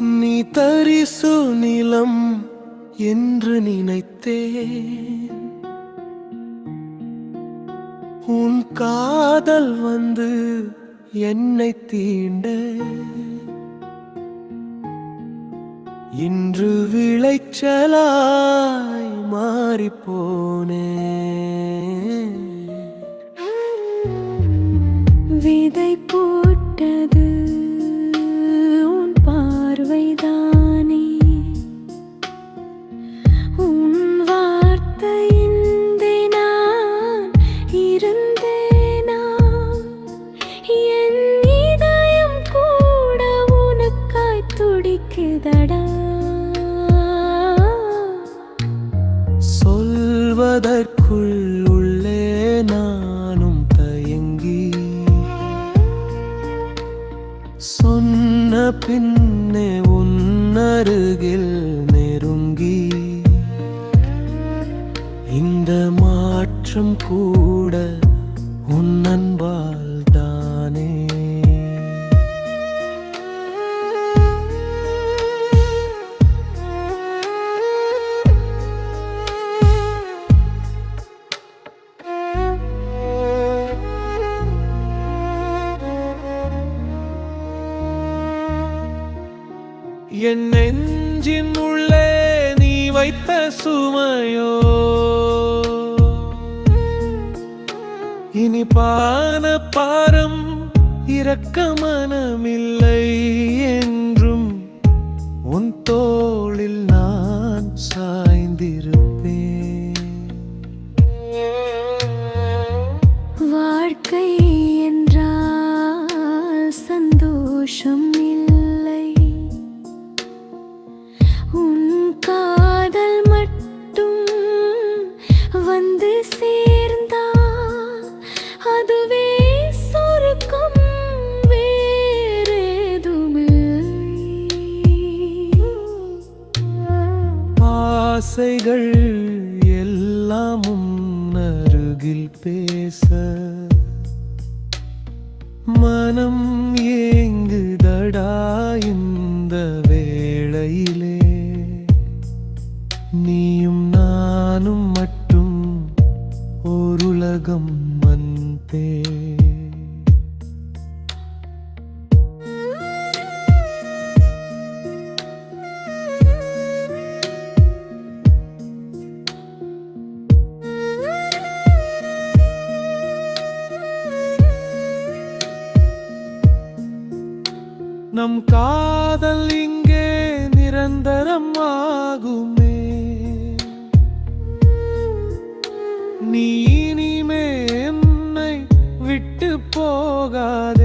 நீ தரிசு நிலம் என்று நினைத்தேன். உன் காதல் வந்து என்னை தீண்ட. இன்று விளைச்சலாய் மாறிப்போனே. விதை போட்டது துடிக்குதடா சொல்வதற்குள் உள்ளே நானும் தயங்கி. சொன்ன பின்னே உன்னருகில் நெருங்கி. இந்த மாற்றம் கூட என் நெஞ்சின் உள்ளே நீ வைத்த சுமையோ? இனி பான பாரம் இறக்க மனமில்லை என்றும் உன் தோளில் நான் சாய்ந்திருப்பேன் ஆசைகள் எல்லாமும் அருகில் பேச. மனம் ஏங்குதடா இந்த வேளையிலே. நீயும் நானும் மட்டும் ஓருலகம் வந்தேன் நம் காதல் இங்கே நிரந்தரம் ஆகுமே நீ இனிமே என்னை விட்டு போகாத.